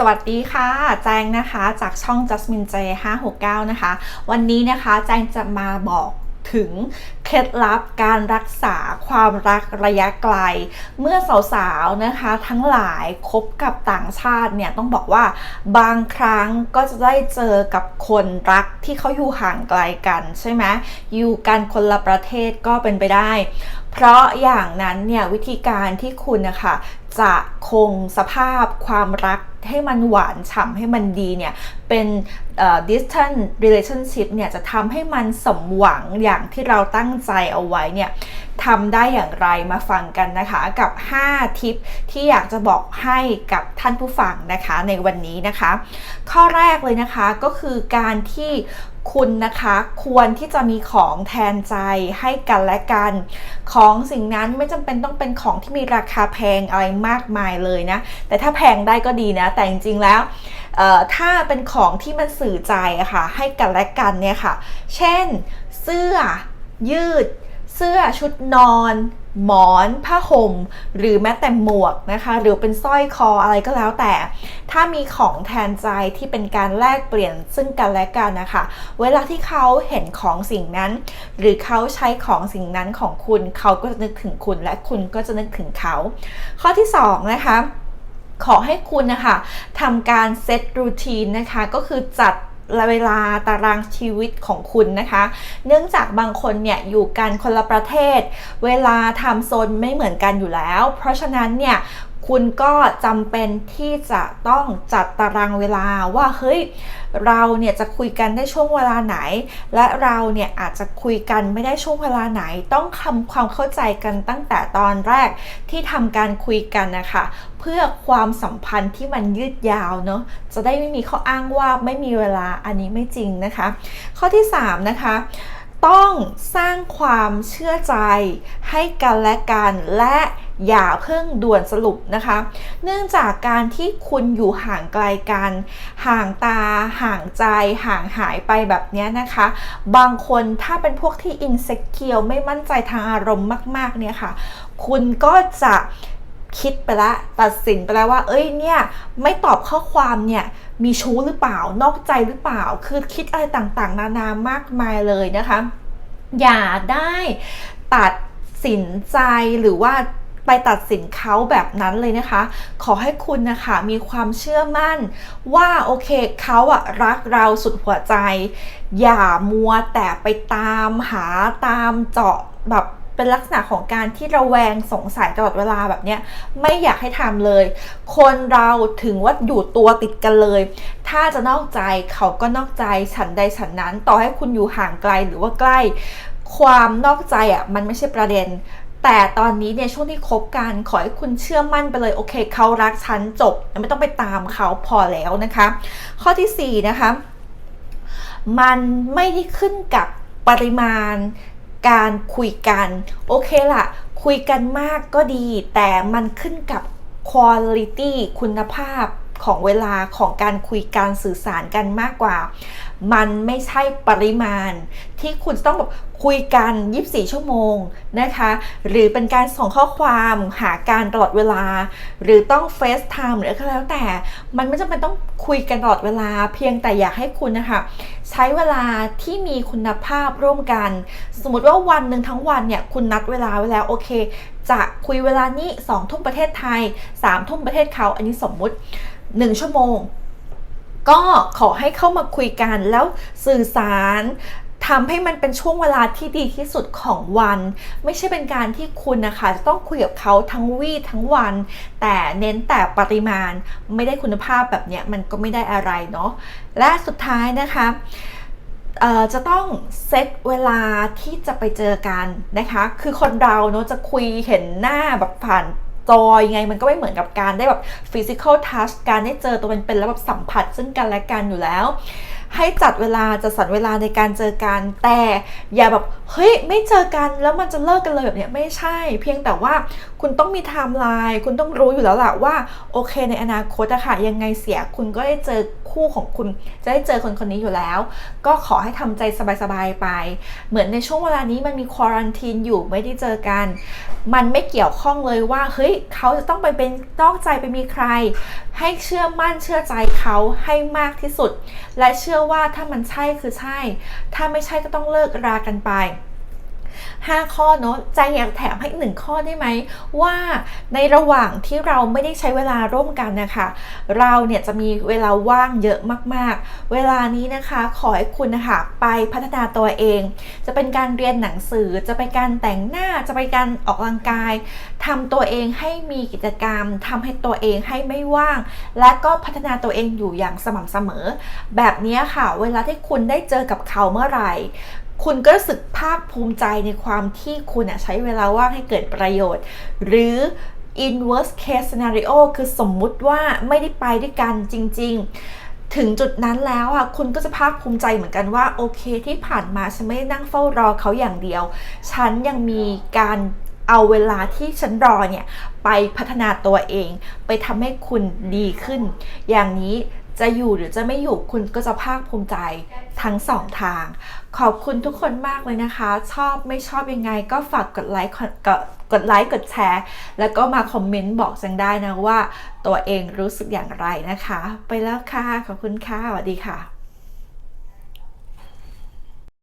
สวัสดีค่ะ แจงนะคะจากช่อง Jasmine J 569 นะคะ วันนี้นะคะแจงจะมาบอกถึงเคล็ดลับการรักษาความรักระยะไกล เมื่อสาวๆนะคะทั้งหลายคบกับต่างชาติเนี่ยต้องบอกว่าบางครั้งก็จะได้เจอกับคนรักที่เขาอยู่ห่างไกลกันใช่ไหมอยู่กันคนละประเทศก็เป็นไปได้เพราะอย่างนั้นเนี่ยวิธีการที่คุณนะคะจะคงสภาพความรักให้มันหวานฉ่ำให้มันดีเนี่ย เป็น distant relationship เนี่ยจะทำให้มันสมหวังอย่างที่เราตั้งใจเอาไว้เนี่ย ทำได้อย่างไรมาฟังกันนะคะกับ 5 ทิปที่อยากจะบอกให้กับท่านผู้ฟังนะคะในวันนี้นะคะ ข้อแรกเลยนะคะก็คือการที่คุณนะคะควรที่จะมีของแทนใจให้กันและกัน ของสิ่งนั้นไม่จำเป็นต้องเป็นของที่มีราคาแพงอะไรมากมายเลยนะ แต่ถ้าแพงได้ก็ดีนะ แต่จริงๆแล้วถ้าเป็นของที่มันสื่อใจอะค่ะให้กันและกันเนี่ยค่ะ เช่น เสื้อยืด เสื้อชุดนอน หมอน ผ้าห่ม หรือแม้แต่หมวกนะคะ หรือเป็นสร้อยคออะไรก็แล้วแต่ ถ้ามีของแทนใจที่เป็นการแลกเปลี่ยนซึ่งกันและกันนะคะ เวลาที่เขาเห็นของสิ่งนั้น หรือเขาใช้ของสิ่งนั้นของคุณ เขาก็จะนึกถึงคุณ และคุณก็จะนึกถึงเขา ข้อที่2นะคะขอให้คุณนะคะทำการเซตรูทีนนะคะ ก็คือจัด เวลาตารางชีวิตของคุณนะคะ เนื่องจากบางคนเนี่ยอยู่กันคนละประเทศ เวลาทำโซนไม่เหมือนกันอยู่แล้ว เพราะฉะนั้นเนี่ย คุณก็จำเป็นที่จะต้องจัดตารางเวลาว่าเฮ้ยเราเนี่ยจะคุยกันได้ช่วงเวลาไหน และเราเนี่ยอาจจะคุยกันไม่ได้ช่วงเวลาไหน ต้องทำความเข้าใจกันตั้งแต่ตอนแรกที่ทำการคุยกันนะคะเพื่อความสัมพันธ์ที่มันยืดยาวเนาะจะได้ไม่มีข้ออ้างว่าไม่มีเวลาอันนี้ไม่จริงนะคะ ข้อที่ 3 นะคะต้องสร้างความเชื่อใจให้กันและกันและ อย่าเพิ่งด่วนสรุปนะคะ เนื่องจากการที่คุณอยู่ห่างไกลกัน ห่างตา ห่างใจ ห่างหายไปแบบนี้นะคะ บางคนถ้าเป็นพวกที่อินเซ็กเคียวไม่มั่นใจทางอารมณ์มากๆเนี่ยค่ะ คุณก็จะคิดไปแล้วตัดสินไปแล้วว่า เอ้ยเนี่ยไม่ตอบข้อความเนี่ยมีชู้หรือเปล่านอกใจหรือเปล่า คือคิดอะไรต่างๆ นานามากมายเลยนะคะ อย่าได้ตัดสินใจหรือว่า ไปตัดสินเขาแบบนั้นเลยนะคะ ขอให้คุณนะคะมีความเชื่อมั่น ว่าโอเคเขาอะรักเราสุดหัวใจ อย่ามัวแต่ไปตามหาตามเจาะแบบเป็นลักษณะของการที่ระแวงสงสัยตลอดเวลาแบบนี้ไม่อยากให้ทำเลย คนเราถึงว่าอยู่ตัวติดกันเลย ถ้าจะนอกใจเขาก็นอกใจฉันใดฉันนั้น ต่อให้คุณอยู่ห่างไกลหรือว่าใกล้ ความนอกใจอะมันไม่ใช่ประเด็น แต่ตอนนี้เนี่ยช่วงที่คบกันขอให้คุณเชื่อมั่นไปเลยโอเคเขารักฉันจบ ไม่ต้องไปตามเขาพอแล้วนะคะ ข้อที่4นะคะมันไม่ได้ขึ้นกับปริมาณการคุยกัน โอเคละคุยกันมากก็ดี แต่มันขึ้นกับคุณลิตี้คุณภาพ ของเวลาของการคุยการสื่อสารกันมากกว่า มันไม่ใช่ปริมาณ ที่คุณต้องแบบคุยกัน 24 ชั่วโมงนะคะ หรือเป็นการส่งข้อความหาการตลอดเวลา หรือต้องเฟซไทม์หรืออะไรแล้วแต่ มันไม่จำเป็นต้องคุยกันตลอดเวลา เพียงแต่อยากให้คุณนะคะใช้เวลาที่มีคุณภาพร่วมกัน สมมติว่าวันหนึ่งทั้งวันเนี่ยคุณนัดเวลาไว้แล้วโอเคจะคุยเวลานี้2ทุ่มประเทศไทย3ทุ่มประเทศเขาอันนี้สมมุติ 1ชั่วโมง ก็ขอให้เข้ามาคุยกันแล้วสื่อสารทำให้มันเป็นช่วงเวลาที่ดีที่สุดของวัน ไม่ใช่เป็นการที่คุณนะคะจะต้องคุยกับเขาทั้งวี่ทั้งวัน แต่เน้นแต่ปริมาณไม่ได้คุณภาพแบบเนี้ยมันก็ไม่ได้อะไรเนาะและสุดท้ายนะคะจะต้องเซตเวลาที่จะไปเจอกันนะคะ คือคนเราเนาะจะคุยเห็นหน้าแบบผ่าน จอยไงมันก็ไม่เหมือนกับการได้แบบฟิสิกอลทัชการได้เจอตัวเป็นๆแล้วแบบสัมผัสซึ่งกันและกันอยู่แล้ว ให้จัดเวลาจะสรรเวลาในการเจอกันแต่อย่าแบบเฮ้ยไม่เจอกันแล้วมันจะเลิกกันเลยแบบเนี้ยไม่ใช่ เพียงแต่ว่าคุณต้องมีไทม์ไลน์คุณต้องรู้อยู่แล้วล่ะว่าโอเค ในอนาคตอะค่ะยังไงเสียคุณก็ได้เจอคู่ของคุณ จะได้เจอคนคนนี้อยู่แล้ว ก็ขอให้ทำใจสบายๆไป เหมือนในช่วงเวลานี้มันมีควอรันทีนอยู่ไม่ได้เจอกัน มันไม่เกี่ยวข้องเลยว่าเฮ้ยเขาจะต้องไปเป็นนอกใจไปมีใคร ให้เชื่อมั่นเชื่อใจเขาให้มากที่สุด และเชื่อว่าถ้ามันใช่คือใช่ ถ้าไม่ใช่ก็ต้องเลิกรากันไป 5 ข้อเนอะใจอยากแถมให้หนึ่งข้อได้ไหม ว่าในระหว่างที่เราไม่ได้ใช้เวลาร่วมกันนะคะ เราเนี่ยจะมีเวลาว่างเยอะมากๆ เวลานี้นะคะขอให้คุณนะคะไปพัฒนาตัวเอง จะเป็นการเรียนหนังสือจะเป็นการแต่งหน้าจะเป็นการออกกำลังกายทำตัวเองให้มีกิจกรรมทำให้ตัวเองให้ไม่ว่าง และก็พัฒนาตัวเองอยู่อย่างสม่ำเสมอ แบบนี้ค่ะ เวลาที่คุณได้เจอกับเขาเมื่อไหร่ คุณก็รู้สึกภาคภูมิใจในความที่คุณใช้เวลาว่างให้เกิดประโยชน์ หรือ inverse case scenario คือสมมุติว่าไม่ได้ไปด้วยกันจริง ๆ ถึงจุดนั้นแล้วอะคุณก็จะภาคภูมิใจเหมือนกันว่า โอเคที่ผ่านมาฉันไม่ได้นั่งเฝ้ารอเขาอย่างเดียว ฉันยังมีการเอาเวลาที่ฉันรอเนี่ย ไปพัฒนาตัวเอง ไปทำให้คุณดีขึ้น อย่างนี้ จะอยู่หรือจะไม่อยู่คุณก็จะภาคภูมิใจทั้งสองทาง ขอบคุณทุกคนมากเลยนะคะ ชอบไม่ชอบยังไง ก็ฝากกดไลค์กดกดไลค์กดแชร์ แล้วก็มาคอมเมนต์บอกจังได้นะว่า ตัวเองรู้สึกอย่างไรนะคะ ไปแล้วค่ะ ขอบคุณค่ะสวัสดีค่ะ